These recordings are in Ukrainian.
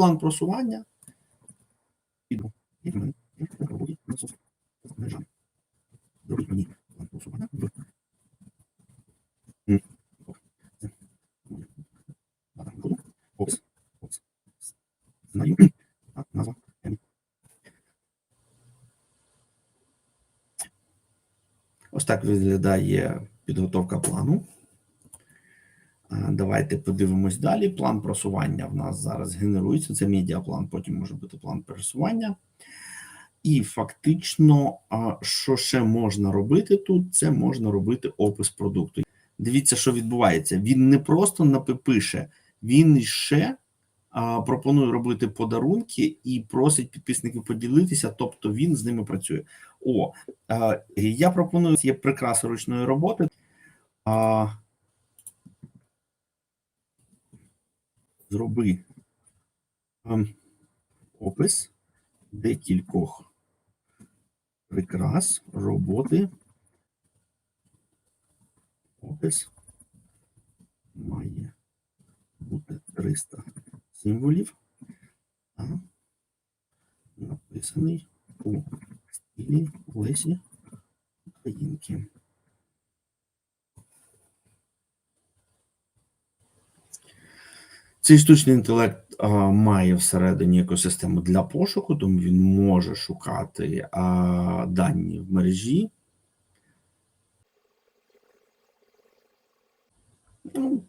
план просування. Іду. І в мене є на роботі насос з мені план просування. Опис. Опис. Знаю. А, назва. Ось так виглядає підготовка плану. А, Давайте подивимось далі. План просування в нас зараз генерується. Це медіаплан, потім може бути план пересування. І фактично, що ще можна робити тут? Це можна робити опис продукту. Дивіться, що відбувається. Він не просто напише, він ще пропонує робити подарунки і просить підписників поділитися, тобто він з ними працює. О, я пропоную є прикраси ручної роботи. Зроби ем, опис декількох прикрас роботи. Опис має бути 300 символів, а написаний у стилі Лесі Українки. Цей штучний інтелект а, має всередині екосистему для пошуку, тому він може шукати а, дані в мережі. Ну,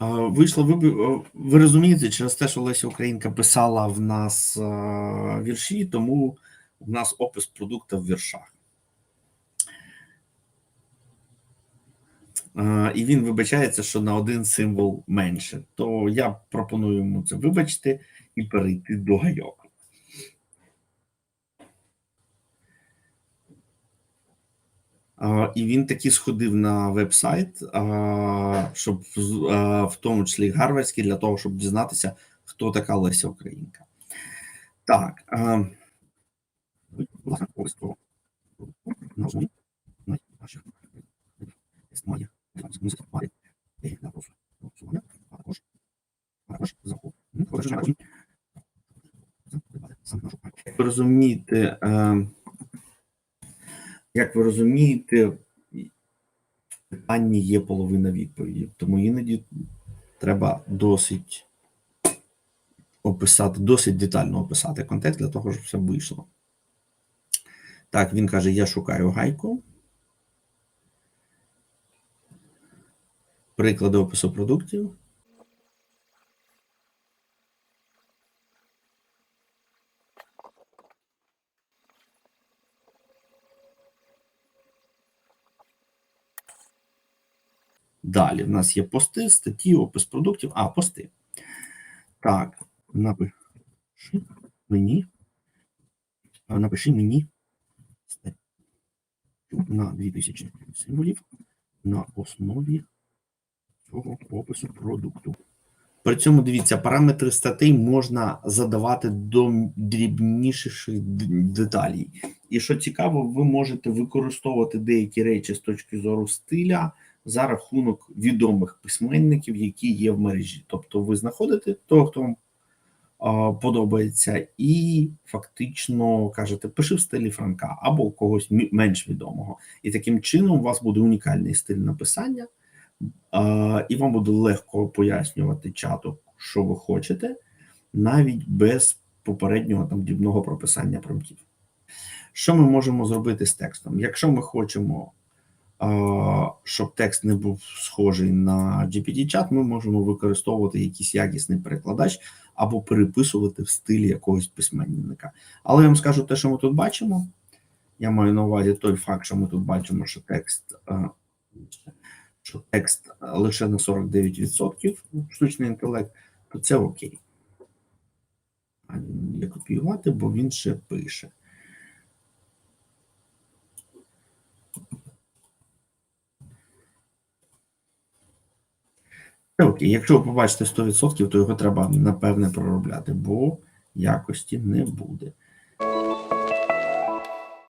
ви, ви розумієте, через те, що Леся Українка писала в нас вірші, тому в нас опис продукту в віршах. І він вибачається, що на один символ менше. То я пропоную йому це вибачити і перейти до гайок. І він таки сходив на веб-сайт, щоб в тому числі гарвардський, для того, щоб дізнатися, хто така Леся Українка. Так. а, а також також захоп. Розумієте, е, як ви розумієте, в питанні є половина відповіді, тому іноді треба досить описати, досить детально описати контекст для того, щоб все вийшло. Так, він каже: Я шукаю гайку. Приклади опису продуктів. Далі в нас є пости, статті, опис продуктів. А, пости. Так, напиши мені. Напиши мені статтю на 2000 символів на основі цього опису продукту. При цьому дивіться, параметри статей можна задавати до дрібніших деталей. І що цікаво, ви можете використовувати деякі речі з точки зору стиля за рахунок відомих письменників, які є в мережі. Тобто ви знаходите того, хто вам подобається, і фактично кажете, пиши в стилі Франка або когось менш відомого. І таким чином у вас буде унікальний стиль написання, і вам буде легко пояснювати чату, що ви хочете, навіть без попереднього там дрібного прописання промптів. Що ми можемо зробити з текстом? Якщо ми хочемо, щоб текст не був схожий на GPT-чат, ми можемо використовувати якийсь якісний перекладач або переписувати в стилі якогось письменника. Але я вам скажу те, що ми тут бачимо. Я маю на увазі той факт, що ми тут бачимо, що текст, що текст лише на 49% штучний інтелект, то це окей. А не копіювати, бо він ще пише. Це окей. Якщо ви побачите 100%, то його треба напевне проробляти, бо якості не буде.